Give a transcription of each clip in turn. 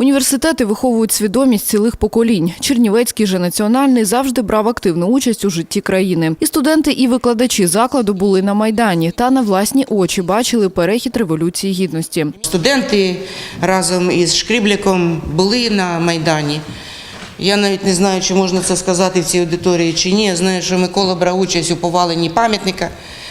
Університети виховують свідомість цілих поколінь. Чернівецький же національний завжди брав активну участь у житті країни. І студенти, і викладачі закладу були на майдані та на власні очі бачили перехід революції гідності. Студенти разом із Шкрібляком були на Майдані. Я навіть не знаю, чи можна це сказати в цій аудиторії чи ні. Я знаю, що Микола брав участь у поваленні пам'ятника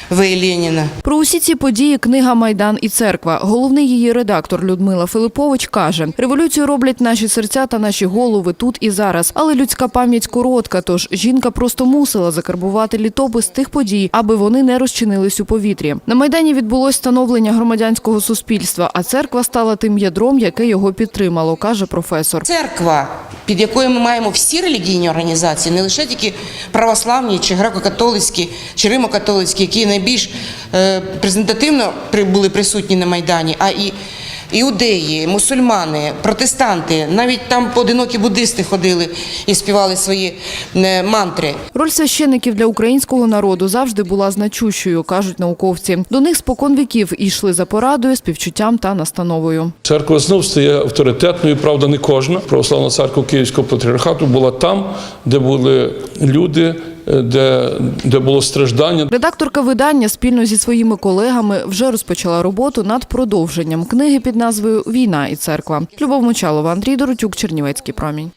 В. Леніна. Про усі ці події книга Майдан і церква. Головний її редактор Людмила Филипович каже: революцію роблять наші серця та наші голови тут і зараз. Але людська пам'ять коротка. Тож жінка просто мусила закарбувати літопис тих подій, аби вони не розчинились у повітрі. На майдані відбулось становлення громадянського суспільства, а церква стала тим ядром, яке його підтримало, каже професор. Церква, під якою ми маємо всі релігійні організації, не лише тільки православні чи греко-католицькі, чи римо-католицькі, які найбільш е, презентативно були присутні на Майдані, а і іудеї, мусульмани, протестанти, навіть там поодинокі буддисти ходили і співали свої е, мантри. Роль священиків для українського народу завжди була значущою, кажуть науковці. До них спокон віків йшли за порадою, співчуттям та настановою. Церква знов стає авторитетною, правда, не кожна. Православна церква Київського патріархату була там, де були люди, де, де було страждання. Редакторка видання спільно зі своїми колегами вже розпочала роботу над продовженням книги під назвою Війна і церква. Любов Мочалова, Андрій Доротюк, Чернівецький промінь.